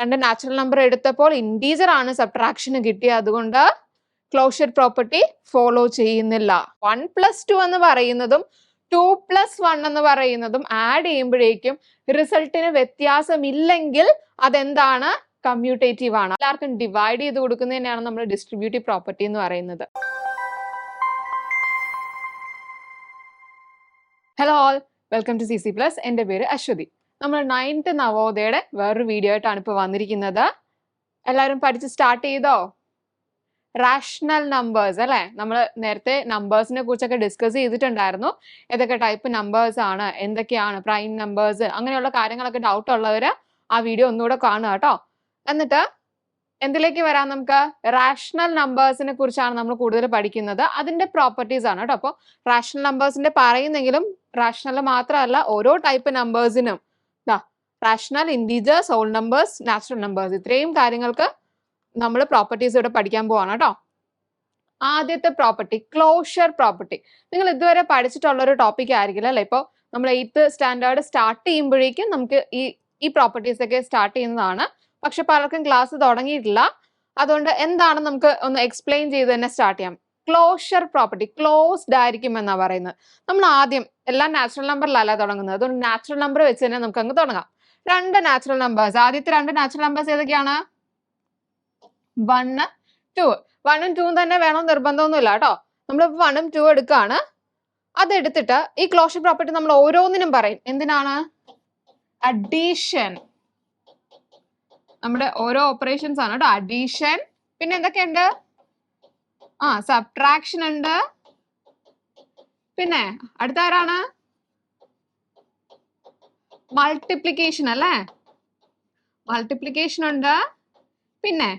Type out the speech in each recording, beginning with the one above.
രണ്ട് natural number എടുത്തപ്പോൾ integer ആണ് സബ്ട്രാക്ഷന് കിട്ടിയത്. അതുകൊണ്ട് ക്ലോഷർ പ്രോപ്പർട്ടി ഫോളോ ചെയ്യുന്നില്ല. വൺ പ്ലസ് ടു എന്ന് പറയുന്നതും ടു പ്ലസ് വൺ എന്ന് പറയുന്നതും ആഡ് ചെയ്യുമ്പോഴേക്കും റിസൾട്ടിന് വ്യത്യാസമില്ലെങ്കിൽ അതെന്താണ്? കമ്മ്യൂട്ടേറ്റീവ് ആണ്. എല്ലാവർക്കും ഡിവൈഡ് ചെയ്ത് കൊടുക്കുന്നതിനാണ് നമ്മൾ ഡിസ്ട്രിബ്യൂട്ടീവ് പ്രോപ്പർട്ടി എന്ന് പറയുന്നത്. Hello all welcome to C C plus എന്റെ പേര് അശ്വതി. നമ്മൾ നയൻത്ത് നവോദയയുടെ വേറൊരു വീഡിയോ ആയിട്ടാണ് ഇപ്പോൾ വന്നിരിക്കുന്നത്. എല്ലാവരും പഠിച്ച് സ്റ്റാർട്ട് ചെയ്തോ? റാഷണൽ നമ്പേഴ്സ് അല്ലേ? നമ്മൾ നേരത്തെ നമ്പേഴ്സിനെ കുറിച്ചൊക്കെ ഡിസ്കസ് ചെയ്തിട്ടുണ്ടായിരുന്നു. ഏതൊക്കെ ടൈപ്പ് നമ്പേഴ്സ് ആണ്? എന്തൊക്കെയാണ് പ്രൈം നമ്പേഴ്സ് അങ്ങനെയുള്ള കാര്യങ്ങളൊക്കെ ഡൗട്ട് ഉള്ളവർ ആ വീഡിയോ ഒന്നുകൂടെ കാണുക കേട്ടോ. എന്നിട്ട് എന്തിലേക്ക് വരാം നമുക്ക്? റാഷണൽ നമ്പേഴ്സിനെ കുറിച്ചാണ് നമ്മൾ കൂടുതൽ പഠിക്കുന്നത്. അതിന്റെ പ്രോപ്പർട്ടീസ് ആണ് കേട്ടോ. അപ്പോൾ റാഷണൽ നമ്പേഴ്സിന്റെ പറയുന്നെങ്കിലും റാഷണൽ മാത്രമല്ല ഓരോ type നമ്പേഴ്സിനും rational integers whole numbers natural numbers ഇത്രയും കാര്യങ്ങൾക്ക് നമ്മൾ പ്രോപ്പർട്ടീസ് ഇവിടെ പഠിക്കാൻ പോവാണ് കേട്ടോ. ആദ്യത്തെ പ്രോപ്പർട്ടി ക്ലോഷർ പ്രോപ്പർട്ടി നിങ്ങൾ ഇതുവരെ പഠിച്ചിട്ടുള്ള ഒരു ടോപ്പിക് ആയിരിക്കില്ല അല്ലേ? ഇപ്പോൾ നമ്മൾ എയ്ത്ത് സ്റ്റാൻഡേർഡ് സ്റ്റാർട്ട് ചെയ്യുമ്പോഴേക്കും നമുക്ക് ഈ ഈ പ്രോപ്പർട്ടീസ് ഒക്കെ സ്റ്റാർട്ട് ചെയ്യുന്നതാണ്. പക്ഷെ പലർക്കും ക്ലാസ് തുടങ്ങിയിട്ടില്ല. അതുകൊണ്ട് എന്താണ് നമുക്ക് ഒന്ന് എക്സ്പ്ലെയിൻ ചെയ്ത് തന്നെ സ്റ്റാർട്ട് ചെയ്യാം. ക്ലോഷർ പ്രോപ്പർട്ടി ക്ലോസ്ഡ് ആയിരിക്കും എന്നാ പറയുന്നത്. നമ്മൾ ആദ്യം എല്ലാം നാച്ചുറൽ നമ്പറിലല്ല തുടങ്ങുന്നത്? അതുകൊണ്ട് നാച്ചുറൽ നമ്പർ വെച്ച് തന്നെ നമുക്ക് അങ്ങ് തുടങ്ങാം. രണ്ട് നാച്ചുറൽ നമ്പേഴ്സ് ആദ്യത്തെ രണ്ട് നാച്ചുറൽ നമ്പേഴ്സ് ഏതൊക്കെയാണ്? വണ്ണ് ടു വണ്ണും ടൂവും തന്നെ വേണം നിർബന്ധമൊന്നുമില്ല കേട്ടോ. നമ്മൾ വണ്ണും ടു എടുക്കുകയാണ് അത് എടുത്തിട്ട് ഈ ക്ലോഷർ പ്രോപ്പർട്ടി നമ്മൾ ഓരോന്നിനും പറയും. എന്തിനാണ്? അഡീഷൻ നമ്മുടെ ഓരോ ഓപ്പറേഷൻസ് ആണ് കേട്ടോ. അഡീഷൻ പിന്നെ എന്തൊക്കെയുണ്ട്? ആ സബ്ട്രാക്ഷൻ ഉണ്ട്. പിന്നെ അടുത്ത ആരാണ് മൾട്ടിപ്ലിക്കേഷൻ അല്ലേ? മൾട്ടിപ്ലിക്കേഷൻ ഉണ്ട്. പിന്നെ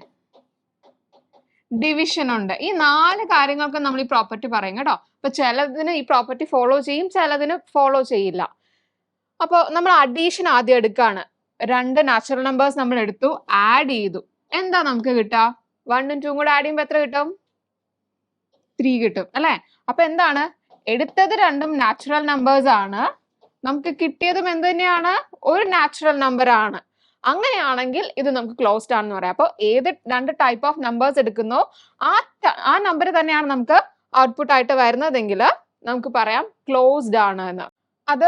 ഡിവിഷൻ ഉണ്ട്. ഈ നാല് കാര്യങ്ങൾക്ക് നമ്മൾ ഈ പ്രോപ്പർട്ടി പറയും കേട്ടോ. അപ്പൊ ചിലതിന് ഈ പ്രോപ്പർട്ടി ഫോളോ ചെയ്യും ചിലതിന് ഫോളോ ചെയ്യില്ല. അപ്പോൾ നമ്മൾ അഡീഷൻ ആദ്യം എടുക്കുകയാണ് രണ്ട് നാച്ചുറൽ നമ്പേഴ്സ് നമ്മൾ എടുത്തു ആഡ് ചെയ്തു. എന്താ നമുക്ക് കിട്ടുക? വണ്ണും ടൂ കൂടെ ആഡ് ചെയ്യുമ്പോൾ എത്ര കിട്ടും? ത്രീ കിട്ടും അല്ലേ? അപ്പൊ എന്താണ്? എടുത്തത് രണ്ടും നാച്ചുറൽ നമ്പേഴ്സ് ആണ്. നമുക്ക് കിട്ടിയതും എന്ത് തന്നെയാണ് ഒരു നാച്ചുറൽ നമ്പർ ആണ്. അങ്ങനെയാണെങ്കിൽ ഇത് നമുക്ക് ക്ലോസ്ഡ് ആണെന്ന് പറയാം. അപ്പോൾ ഏത് രണ്ട് ടൈപ്പ് ഓഫ് നമ്പേഴ്സ് എടുക്കുന്നോ ആ ആ നമ്പർ തന്നെയാണ് നമുക്ക് ഔട്ട്പുട്ട് ആയിട്ട് വരുന്നതെങ്കിൽ നമുക്ക് പറയാം ക്ലോസ്ഡ് ആണ് എന്ന്. അത്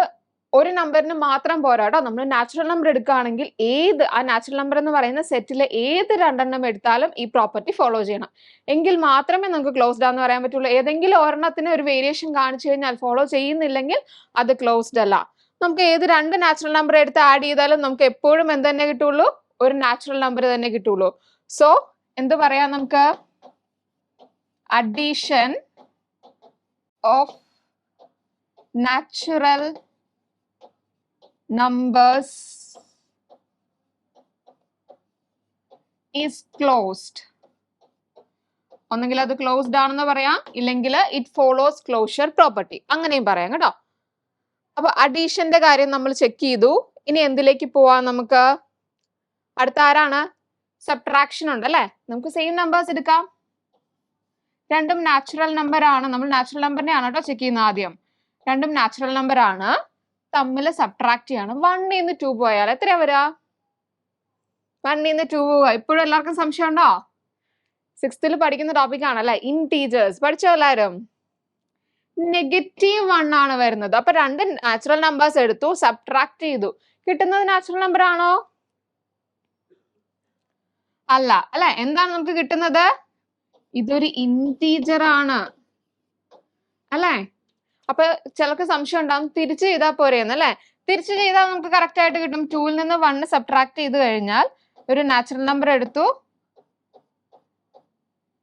ഒരു നമ്പറിന് മാത്രം പോരാട്ടോ നമ്മൾ നാച്ചുറൽ നമ്പർ എടുക്കുകയാണെങ്കിൽ ഏത് ആ നാച്ചുറൽ നമ്പർ എന്ന് പറയുന്ന സെറ്റിലെ ഏത് രണ്ടെണ്ണം എടുത്താലും ഈ പ്രോപ്പർട്ടി ഫോളോ ചെയ്യണം. എങ്കിൽ മാത്രമേ നമുക്ക് ക്ലോസ്ഡ് ആണെന്ന് പറയാൻ പറ്റുള്ളൂ. ഏതെങ്കിലും ഒരെണ്ണത്തിന് ഒരു വേരിയേഷൻ കാണിച്ചു കഴിഞ്ഞാൽ ഫോളോ ചെയ്യുന്നില്ലെങ്കിൽ അത് ക്ലോസ്ഡ് അല്ല. നമുക്ക് ഏത് രണ്ട് നാച്ചുറൽ നമ്പർ എടുത്ത് ആഡ് ചെയ്താലും നമുക്ക് എപ്പോഴും എന്ത് തന്നെ കിട്ടുള്ളൂ? ഒരു നാച്ചുറൽ നമ്പർ തന്നെ കിട്ടുള്ളൂ. സോ എന്ത് പറയാം നമുക്ക്? Addition of natural numbers is closed. ഒന്നെങ്കിൽ അത് ക്ലോസ്ഡ് ആണെന്ന് പറയാം ഇല്ലെങ്കിൽ ഇറ്റ് ഫോളോസ് ക്ലോഷർ പ്രോപ്പർട്ടി അങ്ങനെയും പറയാം കേട്ടോ. അപ്പൊ അഡീഷന്റെ കാര്യം നമ്മൾ ചെക്ക് ചെയ്തു. ഇനി എന്തിലേക്ക് പോവാം നമുക്ക്? അടുത്ത ആരാണ്? സബ്ട്രാക്ഷൻ ഉണ്ട് അല്ലെ? നമുക്ക് സെയിം നമ്പേഴ്സ് എടുക്കാം. രണ്ടും നാച്ചുറൽ നമ്പർ ആണ്. നമ്മൾ നാച്ചുറൽ നമ്പറിനെ ആണ് കേട്ടോ ചെക്ക് ചെയ്യുന്നത് ആദ്യം. രണ്ടും നാച്ചുറൽ നമ്പർ ആണ്. തമ്മിൽ സബ്ട്രാക്ട് ചെയ്യാണ്. വണ്ണിൽ നിന്ന് ടു പോയാൽ എത്രയാ വരാ? വണ്ണിൽ നിന്ന് ടു ഇപ്പോഴും എല്ലാവർക്കും സംശയം ഉണ്ടോ? സിക്സ്ത്തിൽ പഠിക്കുന്ന ടോപ്പിക് ആണല്ലേ ടീച്ചേഴ്സ് പഠിച്ചോ എല്ലാവരും? നെഗറ്റീവ് വൺ ആണ് വരുന്നത്. അപ്പൊ രണ്ട് നാച്ചുറൽ നമ്പേഴ്സ് എടുത്തു സബ്ട്രാക്ട് ചെയ്തു. കിട്ടുന്നത് നാച്ചുറൽ നമ്പർ ആണോ? അല്ല. അല്ലെ? എന്താണ് നമുക്ക് കിട്ടുന്നത്? ഇതൊരു ഇന്റീജർ ആണ്. അല്ലേ? അപ്പൊ ചിലർക്ക് സംശയം ഉണ്ടാവും തിരിച്ചു ചെയ്താൽ പോരെയെന്ന് അല്ലെ? തിരിച്ചു ചെയ്താൽ നമുക്ക് കറക്റ്റ് ആയിട്ട് കിട്ടും. ടൂവിൽ നിന്ന് വണ്ണ് സബ്ട്രാക്ട് ചെയ്ത് കഴിഞ്ഞാൽ ഒരു നാച്ചുറൽ നമ്പർ എടുത്തു.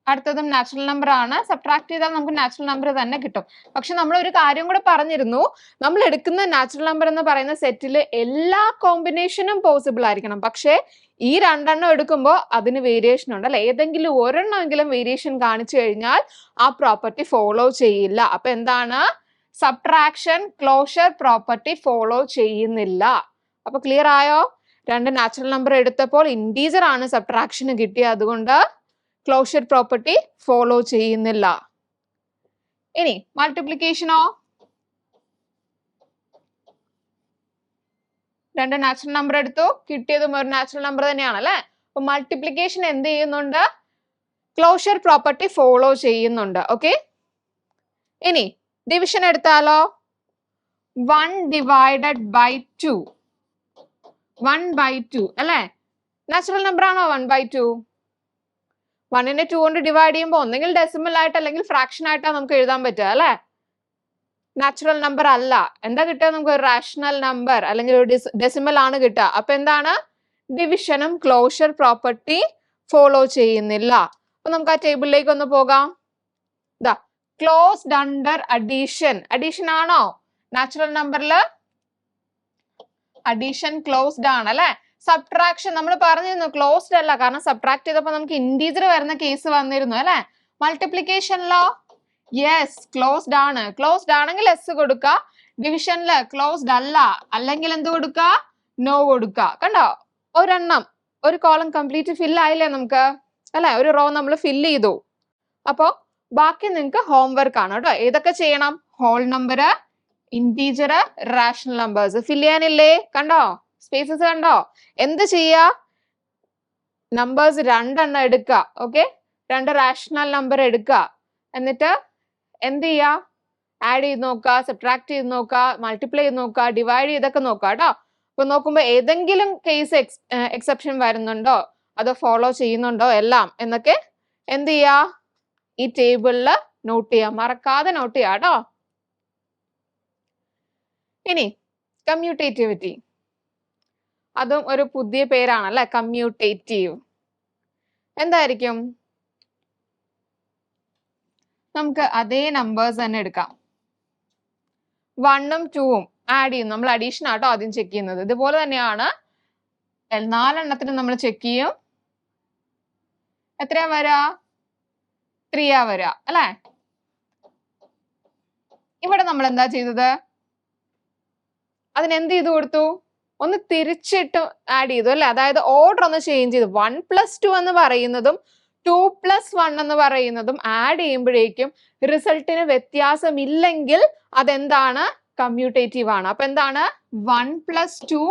അടുത്തതും നാച്ചുറൽ നമ്പർ ആണ്. സബ്ട്രാക്ട് ചെയ്താൽ നമുക്ക് നാച്ചുറൽ നമ്പർ തന്നെ കിട്ടും. പക്ഷെ നമ്മൾ ഒരു കാര്യം കൂടെ പറഞ്ഞിരുന്നു. നമ്മൾ എടുക്കുന്ന നാച്ചുറൽ നമ്പർ എന്ന് പറയുന്ന സെറ്റിൽ എല്ലാ കോമ്പിനേഷനും പോസിബിൾ ആയിരിക്കണം. പക്ഷേ ഈ രണ്ടെണ്ണം എടുക്കുമ്പോൾ അതിന് വേരിയേഷൻ ഉണ്ട് അല്ലെ? ഏതെങ്കിലും ഒരെണ്ണമെങ്കിലും വേരിയേഷൻ കാണിച്ചു കഴിഞ്ഞാൽ ആ പ്രോപ്പർട്ടി ഫോളോ ചെയ്യില്ല. അപ്പൊ എന്താണ്? സബ്ട്രാക്ഷൻ ക്ലോഷർ പ്രോപ്പർട്ടി ഫോളോ ചെയ്യുന്നില്ല. അപ്പൊ ക്ലിയർ ആയോ? രണ്ട് നാച്ചുറൽ നമ്പർ എടുത്തപ്പോൾ ഇൻഡീജർ ആണ് സബ്ട്രാക്ഷന് കിട്ടിയത് അതുകൊണ്ട് ക്ലോഷർ പ്രോപ്പർട്ടി ഫോളോ ചെയ്യുന്നില്ല. ഇനി മൾട്ടിപ്ലിക്കേഷനോ രണ്ട് നാച്ചുറൽ നമ്പർ എടുത്തു കിട്ടിയതും ഒരു നാച്ചുറൽ നമ്പർ തന്നെയാണ് അല്ലെ? അപ്പൊ മൾട്ടിപ്ലിക്കേഷൻ എന്ത് ചെയ്യുന്നുണ്ട്? ക്ലോഷർ പ്രോപ്പർട്ടി ഫോളോ ചെയ്യുന്നുണ്ട് ഓക്കെ ഇനി ഡിവിഷൻ എടുത്താലോ? One divided by two one by two അല്ലേ? നാച്ചുറൽ നമ്പർ ആണോ വൺ ബൈ ടു വണ്ണിനെ ടു കൊണ്ട് ഡിവൈഡ് ചെയ്യുമ്പോൾ ഒന്നെങ്കിൽ ഡെസിമൽ ആയിട്ട് അല്ലെങ്കിൽ ഫ്രാക്ഷൻ ആയിട്ടാണ് നമുക്ക് എഴുതാൻ പറ്റുക അല്ലേ? നാച്ചുറൽ നമ്പർ അല്ല. എന്താ കിട്ടുക നമുക്ക്? ഒരു റാഷണൽ നമ്പർ അല്ലെങ്കിൽ ഒരു ഡെസിമൽ ആണ് കിട്ടുക. അപ്പൊ എന്താണ്? ഡിവിഷനും ക്ലോഷർ പ്രോപ്പർട്ടി ഫോളോ ചെയ്യുന്നില്ല. അപ്പൊ നമുക്ക് ആ ടേബിളിലേക്ക് ഒന്ന് പോകാം. ഇതാ ക്ലോസ്ഡ് അണ്ടർ അഡീഷൻ അഡീഷൻ ആണോ? നാച്ചുറൽ നമ്പറിൽ അഡീഷൻ ക്ലോസ്ഡ് ആണ് അല്ലെ? സബ്ട്രാക്ഷൻ നമ്മൾ പറഞ്ഞിരുന്നു ക്ലോസ്ഡ് അല്ല. കാരണം സബ്ട്രാക്ട് ചെയ്തപ്പോൾ നമുക്ക് ഇന്റീജർ വരുന്ന കേസ് വന്നിരുന്നു അല്ലെ? മൾട്ടിപ്ലിക്കേഷനിലോ യെസ് ക്ലോസ്ഡ് ആണ്. ക്ലോസ്ഡ് ആണെങ്കിൽ എസ് കൊടുക്കുക. ഡിവിഷനിൽ ക്ലോസ്ഡ് അല്ല. അല്ലെങ്കിൽ എന്ത് കൊടുക്കുക? നോ കൊടുക്കുക. കണ്ടോ? ഒരെണ്ണം. ഒരു കോളം കംപ്ലീറ്റ് ഫില്ല് ആയില്ലേ നമുക്ക്? അല്ലെ? ഒരു റോ നമ്മൾ ഫില്ല് ചെയ്തു. അപ്പോ ബാക്കി നിങ്ങൾക്ക് ഹോംവർക്ക് ആണ് കേട്ടോ. ഏതൊക്കെ ചെയ്യണം? Whole number integer rational numbers fill ചെയ്യാനില്ലേ? കണ്ടോ? സ്പേസസ് കണ്ടോ? എന്ത് ചെയ്യുക നമ്പേഴ്സ് രണ്ടെണ്ണം എടുക്കുക ഓക്കെ രണ്ട് റാഷണൽ നമ്പർ എടുക്കുക എന്നിട്ട് എന്ത് ചെയ്യുക ആഡ് ചെയ്ത് നോക്കുക സബ്ട്രാക്ട് ചെയ്ത് നോക്കുക മൾട്ടിപ്ലൈ ചെയ്ത് നോക്കുക ഡിവൈഡ് ചെയ്തൊക്കെ നോക്കുക കേട്ടോ. അപ്പൊ നോക്കുമ്പോൾ ഏതെങ്കിലും കേസ് എക്സ് എക്സെപ്ഷൻ വരുന്നുണ്ടോ? അതോ ഫോളോ ചെയ്യുന്നുണ്ടോ? എല്ലാം എന്നൊക്കെ എന്ത് ചെയ്യാ? ഈ ടേബിളിൽ നോട്ട് ചെയ്യാം. മറക്കാതെ നോട്ട് ചെയ്യാം കേട്ടോ. ഇനി കമ്മ്യൂട്ടേറ്റിവിറ്റി അതും ഒരു പുതിയ പേരാണ് അല്ലെ കമ്മ്യൂട്ടേറ്റീവ് എന്തായിരിക്കും? നമുക്ക് അതേ നമ്പേഴ്സ് തന്നെ എടുക്കാം. വണ്ണും ടൂവും ആഡ് ചെയ്യും. നമ്മൾ അഡീഷൻ ആട്ടോ ആദ്യം ചെക്ക് ചെയ്യുന്നത്. ഇതുപോലെ തന്നെയാണ്. നാലെണ്ണത്തിന് നമ്മൾ ചെക്ക് ചെയ്യും. എത്രയാ വരാ? ത്രീയാ വരാ അല്ലെ? ഇവിടെ നമ്മൾ എന്താ ചെയ്തത്? അതിന് എന്ത് ചെയ്തു കൊടുത്തു? ഒന്ന് തിരിച്ചിട്ട് ആഡ് ചെയ്തു അല്ലെ? അതായത് ഓർഡർ ഒന്ന് ചേഞ്ച് ചെയ്തു. വൺ പ്ലസ് ടു എന്ന് പറയുന്നതും ടു പ്ലസ് വൺ എന്ന് പറയുന്നതും ആഡ് ചെയ്യുമ്പോഴേക്കും റിസൾട്ടിന് വ്യത്യാസമില്ലെങ്കിൽ അതെന്താണ്? കമ്മ്യൂട്ടേറ്റീവ് ആണ്. അപ്പൊ എന്താണ്? One plus two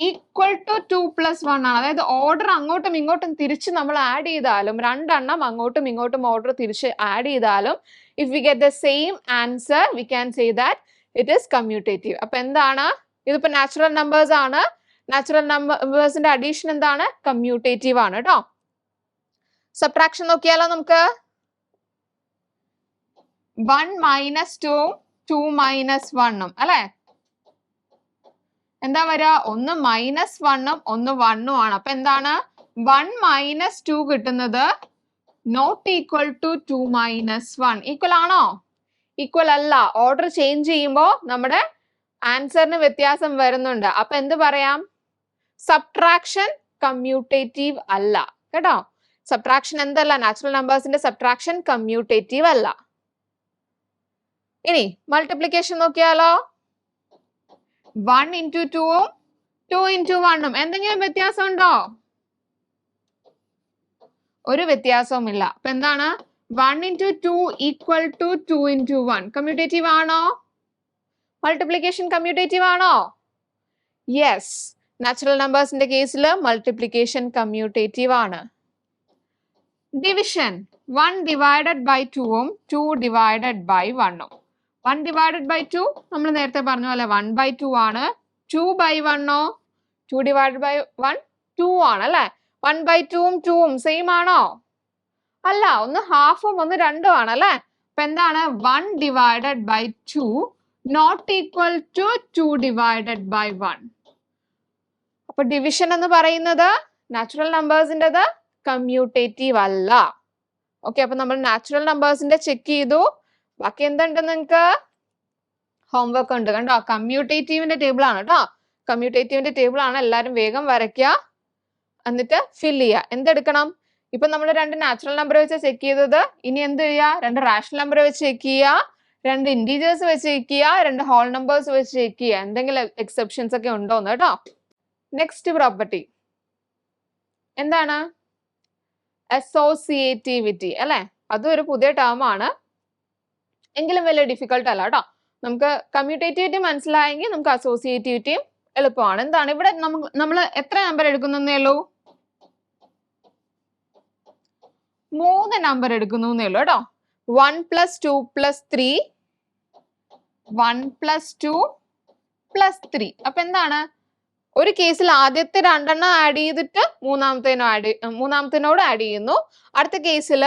equal to two plus one ആണ്. അതായത് ഓർഡർ അങ്ങോട്ടും ഇങ്ങോട്ടും തിരിച്ച് നമ്മൾ ആഡ് ചെയ്താലും രണ്ടെണ്ണം അങ്ങോട്ടും ഇങ്ങോട്ടും ഓർഡർ തിരിച്ച് ആഡ് ചെയ്താലും if we get the same answer we can say that it is commutative അപ്പൊ എന്താണ്? ഇതിപ്പോ നാച്ചുറൽ നമ്പേഴ്സ് ആണ്. നാച്ചുറൽ നമ്പേഴ്സിന്റെ അഡീഷൻ എന്താണ്? കമ്മ്യൂട്ടേറ്റീവ് ആണ് കേട്ടോ സബ്ട്രാക്ഷൻ നോക്കിയാലോ നമുക്ക്? One minus two two minus വണ്ണും അല്ലെ? എന്താ വരിക ഒന്ന് മൈനസ് വണ്ണും ഒന്ന് വണ്ണും ആണ്. അപ്പൊ എന്താണ്? വൺ മൈനസ് ടു കിട്ടുന്നത് not equal to two minus one equal ആണോ? ഈക്വൽ അല്ല. ഓർഡർ ചേഞ്ച് ചെയ്യുമ്പോൾ നമ്മുടെ ആൻസറിന് വ്യത്യാസം വരുന്നുണ്ട്. അപ്പൊ എന്ത് പറയാം? സബ്ട്രാക്ഷൻ കമ്മ്യൂട്ടേറ്റീവ് അല്ല. കേട്ടോ? സബ്ട്രാക്ഷൻ എന്തല്ല? നാച്ചുറൽ നമ്പേഴ്സിന്റെ സബ്ട്രാക്ഷൻ കമ്മ്യൂട്ടേറ്റീവ് അല്ല. ഇനി മൾട്ടിപ്ലിക്കേഷൻ നോക്കിയാലോ? വൺ ഇന്റു ടുവും ടു ഇന്റു വണ്ണും എന്തെങ്കിലും വ്യത്യാസം ഉണ്ടോ ഒരു വ്യത്യാസവും ഇല്ല അപ്പൊ എന്താണ്? One into two equal to two into one commutative ആണോ? മൾട്ടിപ്ലിക്കേഷൻ കമ്മ്യൂട്ടേറ്റീവ് ആണോ? യെസ് നാച്ചുറൽ നമ്പേഴ്സിന്റെ കേസിൽ മൾട്ടിപ്ലിക്കേഷൻ കമ്മ്യൂട്ടേറ്റീവ് ആണ്. ഡിവിഷൻ വൺ ഡിവൈഡഡ് ബൈ ടുവും ടു ഡിവൈഡഡ് ബൈ വണ്ണും വൺ ഡിവൈഡഡ് ബൈ ടു നമ്മൾ നേരത്തെ പറഞ്ഞ പോലെ വൺ ബൈ ടു ആണ്. Two by വണ്ണോ two divided by one two ആണ് അല്ലെ? വൺ ബൈ ടുവും ടുവും സെയിം ആണോ? അല്ല ഒന്ന് ഹാഫും ഒന്ന് രണ്ടും ആണ് അല്ലെ? അപ്പൊ എന്താണ്? One divided by two not equal to two divided by one അപ്പൊ ഡിവിഷൻ എന്ന് പറയുന്നത് നാച്ചുറൽ നമ്പേഴ്സിന്റെത് കമ്മ്യൂട്ടേറ്റീവ് അല്ല. ഓക്കെ അപ്പൊ നമ്മൾ നാച്ചുറൽ നമ്പേഴ്സിന്റെ ചെക്ക് ചെയ്തു. ബാക്കി എന്തുണ്ട് നിങ്ങൾക്ക് ഹോംവർക്ക് ഉണ്ട്. കണ്ടോ? കമ്മ്യൂട്ടേറ്റീവിന്റെ ടേബിൾ ആണ് കേട്ടോ കമ്മ്യൂട്ടേറ്റീവിന്റെ ടേബിൾ ആണ്. എല്ലാവരും വേഗം വരയ്ക്കുക എന്നിട്ട് ഫിൽ ചെയ്യുക. എന്തെടുക്കണം? ഇപ്പൊ നമ്മൾ രണ്ട് നാച്ചുറൽ നമ്പർ വെച്ച് ചെക്ക് ചെയ്തത്. ഇനി എന്ത് ചെയ്യുക? രണ്ട് റാഷണൽ നമ്പർ വെച്ച് ചെക്ക് ചെയ്യുക. രണ്ട് ഇന്റീജേഴ്സ് വെച്ച് ചെക്ക് ചെയ്യുക. രണ്ട് ഹോൾ നമ്പേഴ്സ് വെച്ച് ചെക്ക് ചെയ്യുക. എന്തെങ്കിലും എക്സെപ്ഷൻസ് ഒക്കെ ഉണ്ടോന്ന് കേട്ടോ നെക്സ്റ്റ് പ്രോപ്പർട്ടി എന്താണ്? അസോസിയേറ്റിവിറ്റി അല്ലെ? അതും ഒരു പുതിയ ടേം ആണ്. എങ്കിലും വലിയ ഡിഫിക്കൽട്ട് അല്ല കേട്ടോ നമുക്ക് കമ്മ്യൂട്ടേറ്റിവിറ്റി മനസ്സിലായെങ്കിൽ നമുക്ക് അസോസിയേറ്റിവിറ്റിയും എളുപ്പമാണ്. എന്താണ്? ഇവിടെ നമുക്ക് നമ്മൾ എത്ര നമ്പർ എടുക്കുന്നേ ഉള്ളൂ? മൂന്ന് നമ്പർ എടുക്കുന്നു എന്നേ ഉള്ളൂ കേട്ടോ one plus two plus three one plus two plus three അപ്പൊ എന്താണ്? ഒരു കേസിൽ ആദ്യത്തെ രണ്ടെണ്ണം ആഡ് ചെയ്തിട്ട് മൂന്നാമത്തേനോ ആഡ് മൂന്നാമത്തേനോട് ആഡ് ചെയ്യുന്നു. അടുത്ത കേസിൽ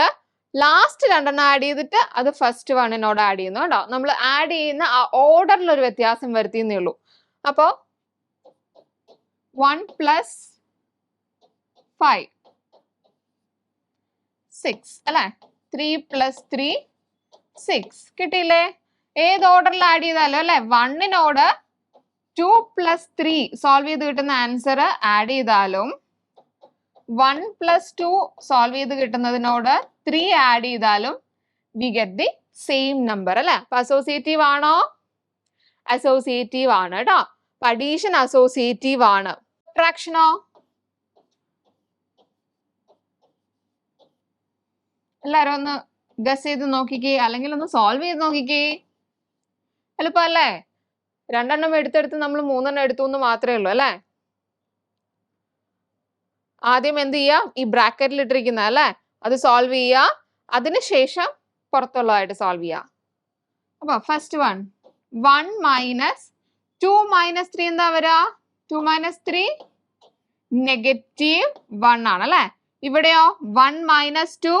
ലാസ്റ്റ് രണ്ടെണ്ണം ആഡ് ചെയ്തിട്ട് അത് ഫസ്റ്റ് വണ്ണിനോട് ആഡ് ചെയ്യുന്നു കേട്ടോ. നമ്മൾ ആഡ് ചെയ്യുന്ന ആ ഓർഡറിൽ ഒരു വ്യത്യാസം വരുത്തിയെന്നേ ഉള്ളൂ. അപ്പോ വൺ പ്ലസ് ഫൈവ് സിക്സ് അല്ലെ? ത്രീ പ്ലസ് ത്രീ സിക്സ് കിട്ടിയില്ലേ? ഏത് ഓർഡറിൽ ആഡ് ചെയ്താലും അല്ലെ? വണ്ണിനോട് ടു പ്ലസ് ത്രീ സോൾവ് ചെയ്ത് കിട്ടുന്ന ആൻസർ ആഡ് ചെയ്താലും വൺ പ്ലസ് ടു സോൾവ് ചെയ്ത് കിട്ടുന്നതിനോട് ത്രീ ആഡ് ചെയ്താലും we get the same number അല്ലെ? അപ്പൊ അസോസിയേറ്റീവ് ആണോ? അസോസിയേറ്റീവ് ആണ് കേട്ടോ. അഡീഷൻ അസോസിയേറ്റീവ് ആണ്. സബ്ട്രാക്ഷനോ എല്ലാരും ഒന്ന് ഗസ് ചെയ്ത് നോക്കിക്കേ. അല്ലെങ്കിൽ ഒന്ന് സോൾവ് ചെയ്ത് നോക്കിക്കേ. എളുപ്പമല്ലേ രണ്ടെണ്ണം എടുത്തെടുത്ത് നമ്മൾ മൂന്നെണ്ണം എടുത്തു എന്ന് മാത്രമേ ഉള്ളൂ അല്ലേ? ആദ്യം എന്ത് ചെയ്യാം? ഈ ബ്രാക്കറ്റിൽ ഇട്ടിരിക്കുന്ന അല്ലേ? അത് സോൾവ് ചെയ്യുക അതിനുശേഷം പുറത്തുള്ളതായിട്ട് സോൾവ് ചെയ്യുക അപ്പൊ first one one minus two minus three എന്താ വരാ? Two minus three negative one ആണ് അല്ലെ? ഇവിടെയോ? One minus two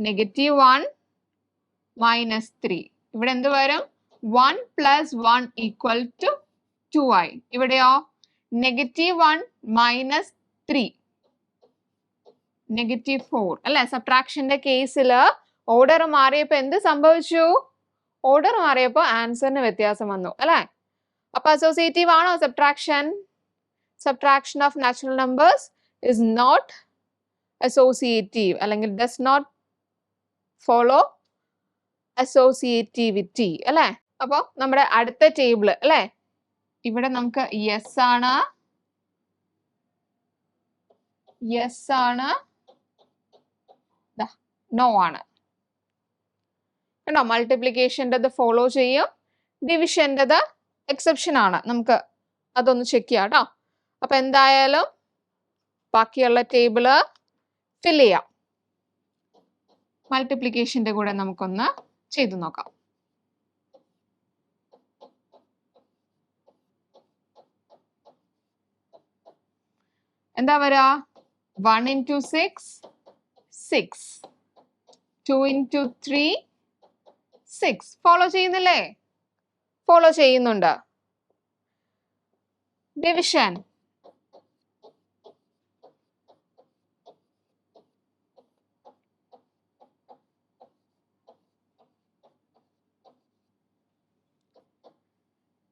negative one minus three ഇവിടെ എന്ത് വരും? One plus one equal to two two. ഇവിടെയോ? Negative one minus three negative four അല്ലെ? സബ്ട്രാക്ഷന്റെ കേസിൽ ഓർഡർ മാറിയപ്പോ എന്ത് സംഭവിച്ചു? ഓർഡർ മാറിയപ്പോ ആൻസറിന് വ്യത്യാസം വന്നു. അല്ലെ? അപ്പൊ അസോസിയേറ്റീവ് ആണോ subtraction subtraction of natural numbers is not associative അല്ലെങ്കിൽ ഡസ് നോട്ട് ഫോളോ അസോസിയേറ്റിവിറ്റി അല്ലെ? അപ്പൊ നമ്മുടെ അടുത്ത ടേബിൾ അല്ലെ? ഇവിടെ നമുക്ക് യെസ് ആണ്. യെസ് ആണ്. നോ ആണ്. കണ്ടോ? മൾട്ടിപ്ലിക്കേഷന്റെത് ഫോളോ ചെയ്യും. ഡിവിഷന്റെത് എക്സെപ്ഷൻ ആണ്. നമുക്ക് അതൊന്ന് ചെക്ക് ചെയ്യാം കേട്ടോ. അപ്പം എന്തായാലും ബാക്കിയുള്ള ടേബിൾ ഫിൽ ചെയ്യാം. മൾട്ടിപ്ലിക്കേഷന്റെ കൂടെ നമുക്കൊന്ന് ചെയ്തു നോക്കാം. എന്താ വരാ? One into six six two into three six follow ചെയ്യുന്നില്ലേ? ഫോളോ ചെയ്യുന്നുണ്ട്. Division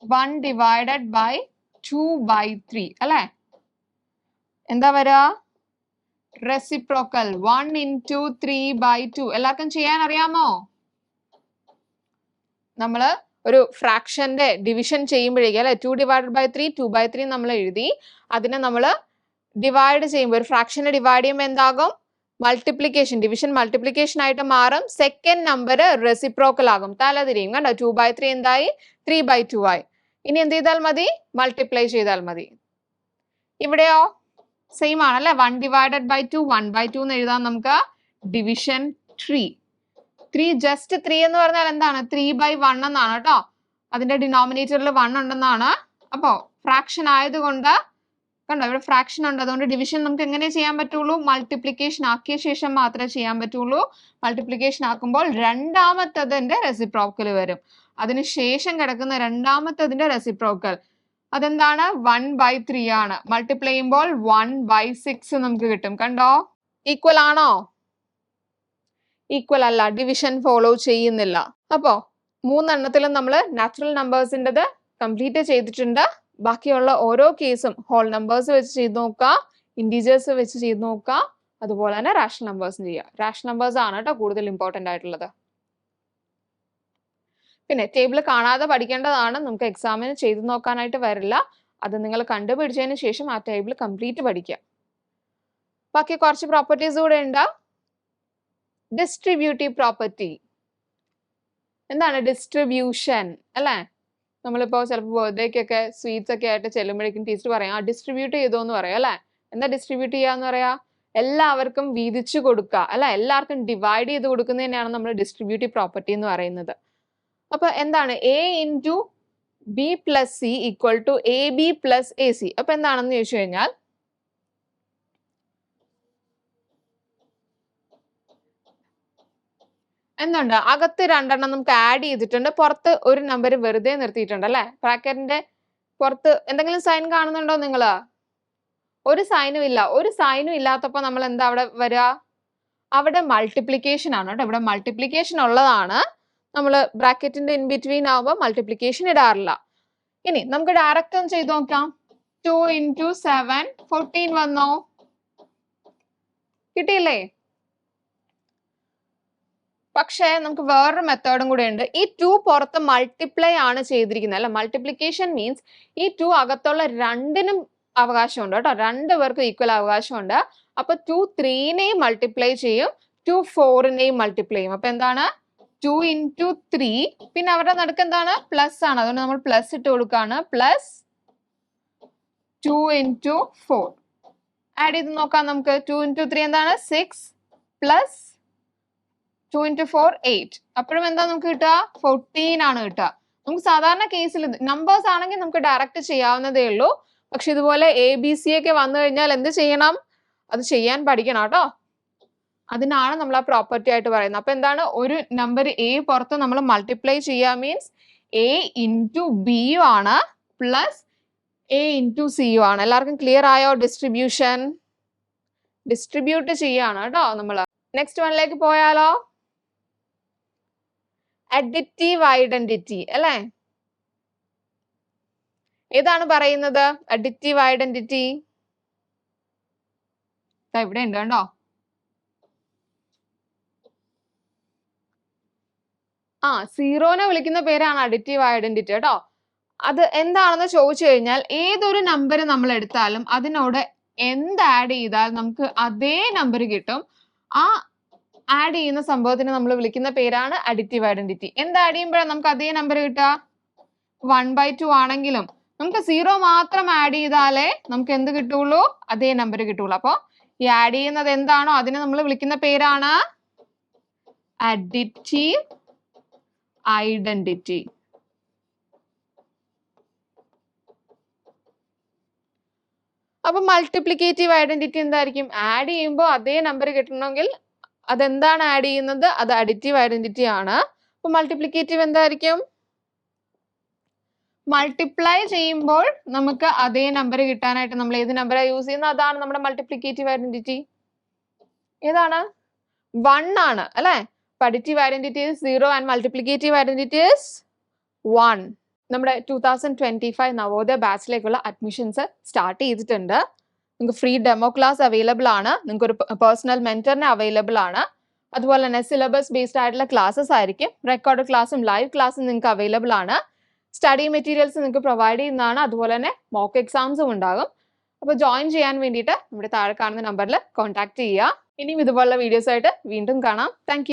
one divided by two by three അല്ലേ? എന്താ വരാ? Reciprocal one into three by two എല്ലാവർക്കും ചെയ്യാൻ അറിയാമോ നമ്മൾ ഒരു ഫ്രാക്ഷന്റെ ഡിവിഷൻ ചെയ്യുമ്പോഴേക്കും അല്ലെ? Two divide by three two by three നമ്മൾ എഴുതി. അതിനെ നമ്മൾ ഡിവൈഡ് ചെയ്യുമ്പോൾ ഒരു ഫ്രാക്ഷനെ ഡിവൈഡ് ചെയ്യുമ്പോൾ എന്താകും? മൾട്ടിപ്ലിക്കേഷൻ ഡിവിഷൻ മൾട്ടിപ്ലിക്കേഷൻ ആയിട്ട് മാറും. സെക്കൻഡ് നമ്പർ റെസിപ്രോക്കൽ ആകും. തലതിരിയും. കണ്ടോ? ടു ബൈ ത്രീ എന്തായി? ത്രീ ബൈ ടു ആയി. ഇനി എന്ത് ചെയ്താൽ മതി? മൾട്ടിപ്ലൈ ചെയ്താൽ മതി. ഇവിടെയോ? സെയിം ആണല്ലേ? One divided by two one by two എന്ന് എഴുതാം നമുക്ക്. Division three three just three എന്ന് പറഞ്ഞാൽ എന്താണ്? ത്രീ ബൈ വൺ എന്നാണ് കേട്ടോ. അതിന്റെ ഡിനോമിനേറ്ററിൽ വൺ ഉണ്ടെന്നാണ്. അപ്പോ ഫ്രാക്ഷൻ ആയതുകൊണ്ട് കണ്ടോ? ഇവിടെ ഫ്രാക്ഷൻ ഉണ്ട്. അതുകൊണ്ട് ഡിവിഷൻ നമുക്ക് എങ്ങനെ ചെയ്യാൻ പറ്റുള്ളൂ? മൾട്ടിപ്ലിക്കേഷൻ ആക്കിയ ശേഷം മാത്രമേ ചെയ്യാൻ പറ്റുള്ളൂ. മൾട്ടിപ്ലിക്കേഷൻ ആക്കുമ്പോൾ രണ്ടാമത്തതിന്റെ റെസിപ്രോക്കൽ വരും. അതിനുശേഷം കിടക്കുന്ന രണ്ടാമത്തതിന്റെ റെസിപ്രോക്കൽ അതെന്താണ്? വൺ ബൈ ത്രീ ആണ്. മൾട്ടിപ്ലൈ ചെയ്യുമ്പോൾ വൺ ബൈ സിക്സ് നമുക്ക് കിട്ടും. കണ്ടോ? ഈക്വൽ ആണോ? ഈക്വൽ അല്ല. ഡിവിഷൻ ഫോളോ ചെയ്യുന്നില്ല. അപ്പോ മൂന്നെണ്ണത്തിലും നമ്മൾ നാച്ചുറൽ നമ്പേഴ്സിന്റെത് കംപ്ലീറ്റ് ചെയ്തിട്ടുണ്ട്. ബാക്കിയുള്ള ഓരോ കേസും ഹോൾ നമ്പേഴ്സ് വെച്ച് ചെയ്ത് നോക്കുക ഇന്റീജേഴ്സ് വെച്ച് ചെയ്ത് നോക്കുക അതുപോലെ തന്നെ റാഷണൽ നമ്പേഴ്സും ചെയ്യുക റാഷണൽ നമ്പേഴ്സ് ആണ് കേട്ടോ കൂടുതൽ ഇമ്പോർട്ടന്റ് ആയിട്ടുള്ളത്. പിന്നെ ടേബിൾ കാണാതെ പഠിക്കേണ്ടതാണ്. നമുക്ക് എക്സാമിന് ചെയ്തു നോക്കാനായിട്ട് വരില്ല. അത് നിങ്ങൾ കണ്ടുപിടിച്ചതിന് ശേഷം ആ ടേബിൾ കംപ്ലീറ്റ് പഠിക്കുക. ബാക്കി കുറച്ച് പ്രോപ്പർട്ടീസ് കൂടെ ഉണ്ട്. ഡിസ്ട്രിബ്യൂട്ടീവ് പ്രോപ്പർട്ടി എന്താണ് ഡിസ്ട്രിബ്യൂഷൻ അല്ലേ? നമ്മളിപ്പോൾ ചിലപ്പോൾ ബർത്ത്ഡേക്കൊക്കെ സ്വീറ്റ്സ് ഒക്കെ ആയിട്ട് ചെല്ലുമ്പോഴേക്കും ടീച്ചർ പറയാം ആ ഡിസ്ട്രിബ്യൂട്ട് ചെയ്തോ എന്ന് പറയാം അല്ലേ? എന്താ ഡിസ്ട്രിബ്യൂട്ട് ചെയ്യാന്ന് പറയാ? എല്ലാവർക്കും വീതിച്ചു കൊടുക്കുക അല്ല? എല്ലാവർക്കും ഡിവൈഡ് ചെയ്ത് കൊടുക്കുന്നതിനാണ് നമ്മൾ ഡിസ്ട്രിബ്യൂട്ടീവ് പ്രോപ്പർട്ടി എന്ന് പറയുന്നത്. അപ്പൊ എന്താണ്? A into B plus C equal to A B plus A C അപ്പൊ എന്താണെന്ന് ചോദിച്ചു കഴിഞ്ഞാൽ എന്തുണ്ട്? അകത്ത് രണ്ടെണ്ണം നമുക്ക് ആഡ് ചെയ്തിട്ടുണ്ട്. പുറത്ത് ഒരു നമ്പർ വെറുതെ നിർത്തിയിട്ടുണ്ട് അല്ലെ? ബ്രാക്കറ്റിന്റെ പുറത്ത് എന്തെങ്കിലും സൈൻ കാണുന്നുണ്ടോ നിങ്ങൾ ഒരു സൈനും ഇല്ല. ഒരു സൈനും ഇല്ലാത്തപ്പോൾ നമ്മൾ എന്താ അവിടെ വരിക അവിടെ മൾട്ടിപ്ലിക്കേഷൻ ആണ് കേട്ടോ. ഇവിടെ മൾട്ടിപ്ലിക്കേഷൻ ഉള്ളതാണ്. നമ്മൾ ബ്രാക്കറ്റിന്റെ ഇൻ ബിറ്റ്വീൻ ആവുമ്പോൾ മൾട്ടിപ്ലിക്കേഷൻ ഇടാറില്ല. ഇനി നമുക്ക് ഡയറക്റ്റ് ഒന്ന് ചെയ്ത് നോക്കാം. ടു ഇന്റു സെവൻ ഫോർട്ടീൻ വന്നോ? കിട്ടിയില്ലേ? പക്ഷേ നമുക്ക് വേറൊരു മെത്തേഡും കൂടെ ഉണ്ട് ഈ ടു പുറത്ത് മൾട്ടിപ്ലൈ ആണ് ചെയ്തിരിക്കുന്നത്. അല്ല? മൾട്ടിപ്ലിക്കേഷൻ മീൻസ് ഈ ടു അകത്തുള്ള രണ്ടിനും അവകാശമുണ്ട് കേട്ടോ. രണ്ട് പേർക്കും ഈക്വൽ അവകാശമുണ്ട്. അപ്പൊ ടു ത്രീനെയും മൾട്ടിപ്ലൈ ചെയ്യും. ടു ഫോറിനെയും മൾട്ടിപ്ലൈ ചെയ്യും. അപ്പൊ എന്താണ്? ടു ഇന്റു ത്രീ പിന്നെ അവരുടെ നടുക്ക് എന്താണ്? പ്ലസ് ആണ്. അതുകൊണ്ട് നമ്മൾ പ്ലസ് ഇട്ട് കൊടുക്കുകയാണ്. Plus two into four add ചെയ്ത് നോക്കാം നമുക്ക്. ടു ഇന്റു ത്രീ എന്താണ്? Six plus two into four eight അപ്പോഴും എന്താ നമുക്ക് കിട്ടുക? ഫോർട്ടീൻ ആണ് കിട്ടുക. നമുക്ക് സാധാരണ കേസിൽ നമ്പേഴ്സ് ആണെങ്കിൽ നമുക്ക് ഡയറക്റ്റ് ചെയ്യാവുന്നതേ ഉള്ളൂ. പക്ഷെ ഇതുപോലെ എ ബി സി ഒക്കെ വന്നു കഴിഞ്ഞാൽ എന്ത് ചെയ്യണം? അത് ചെയ്യാൻ പഠിക്കണം കേട്ടോ. അതിനാണ് നമ്മൾ ആ പ്രോപ്പർട്ടി ആയിട്ട് പറയുന്നത്. അപ്പൊ എന്താണ്? ഒരു നമ്പർ എ പുറത്ത് നമ്മൾ മൾട്ടിപ്ലൈ ചെയ്യുക മീൻസ് എ ഇന്റു ബിയും ആണ് പ്ലസ് എ ഇന്റു സിയും ആണ്. എല്ലാവർക്കും ക്ലിയർ ആയോ? ഡിസ്ട്രിബ്യൂഷൻ ഡിസ്ട്രിബ്യൂട്ട് ചെയ്യാണ് കേട്ടോ നമ്മൾ നെക്സ്റ്റ് വണ്ണിലേക്ക് പോയാലോ? അഡിറ്റീവ് ഐഡന്റിറ്റി അല്ലേ? ഏതാണ് പറയുന്നത്? അഡിറ്റീവ് ഐഡന്റിറ്റി ഇവിടെ ഉണ്ട് കണ്ടോ ആ സീറോനെ വിളിക്കുന്ന പേരാണ് അഡിറ്റീവ് ഐഡന്റിറ്റി കേട്ടോ അത് എന്താണെന്ന് ചോദിച്ചു കഴിഞ്ഞാൽ ഏതൊരു നമ്പർ നമ്മൾ എടുത്താലും അതിനോട് എന്ത് ആഡ് ചെയ്താൽ നമുക്ക് അതേ നമ്പർ കിട്ടും. ആ ആഡ് ചെയ്യുന്ന സംഭവത്തിന് നമ്മൾ വിളിക്കുന്ന പേരാണ് അഡിറ്റീവ് ഐഡന്റിറ്റി എന്ത് ആഡ് ചെയ്യുമ്പോഴാണ് നമുക്ക് അതേ നമ്പർ കിട്ടുക? വൺ ബൈ ടു ആണെങ്കിലും. നമുക്ക് സീറോ മാത്രം ആഡ് ചെയ്താലേ നമുക്ക് എന്ത് കിട്ടുള്ളൂ? അതേ നമ്പർ കിട്ടുള്ളൂ. അപ്പോൾ ഈ ആഡ് ചെയ്യുന്നത് എന്താണോ അതിനെ നമ്മൾ വിളിക്കുന്ന പേരാണ് അഡിറ്റീവ് ഐഡന്റിറ്റി അപ്പൊ മൾട്ടിപ്ലിക്കേറ്റീവ് ഐഡന്റിറ്റി എന്തായിരിക്കും? ആഡ് ചെയ്യുമ്പോൾ അതേ നമ്പർ കിട്ടണമെങ്കിൽ അതെന്താണ് ആഡ് ചെയ്യുന്നത്? അത് അഡിറ്റീവ് ഐഡന്റിറ്റി ആണ്. അപ്പൊ മൾട്ടിപ്ലിക്കേറ്റീവ് എന്തായിരിക്കും? മൾട്ടിപ്ലൈ ചെയ്യുമ്പോൾ നമുക്ക് അതേ നമ്പർ കിട്ടാനായിട്ട് നമ്മൾ ഏത് നമ്പറാണ് യൂസ് ചെയ്യുന്നത്? അതാണ് നമ്മുടെ മൾട്ടിപ്ലിക്കേറ്റീവ് ഐഡന്റിറ്റി ഏതാണ്? വൺ ആണ് അല്ലെ? Additive identity zero and multiplicative identity one. നമ്മുടെ two thousand twenty five Navodaya ബാച്ചിലേക്കുള്ള admissions start ചെയ്തിട്ടുണ്ട്. നിങ്ങൾക്ക് ഫ്രീ ഡെമോ ക്ലാസ് അവൈലബിൾ ആണ്. നിങ്ങൾക്ക് ഒരു പേഴ്സണൽ മെന്ററിന് അവൈലബിൾ ആണ്. അതുപോലെ തന്നെ സിലബസ് ബേസ്ഡ് ആയിട്ടുള്ള ക്ലാസ്സസ് ആയിരിക്കും. റെക്കോർഡ് ക്ലാസ്സും ലൈവ് ക്ലാസ്സും നിങ്ങൾക്ക് അവൈലബിൾ ആണ്. സ്റ്റഡി മെറ്റീരിയൽസ് നിങ്ങൾക്ക് പ്രൊവൈഡ് ചെയ്യുന്നതാണ്. അതുപോലെ തന്നെ മോക്ക് എക്സാംസും ഉണ്ടാകും. അപ്പോൾ ജോയിൻ ചെയ്യാൻ വേണ്ടിയിട്ട് നമ്മുടെ താഴെ കാണുന്ന നമ്പറിൽ കോൺടാക്ട് ചെയ്യുക. ഇനിയും ഇതുപോലുള്ള വീഡിയോസ് ആയിട്ട് വീണ്ടും കാണാം. താങ്ക്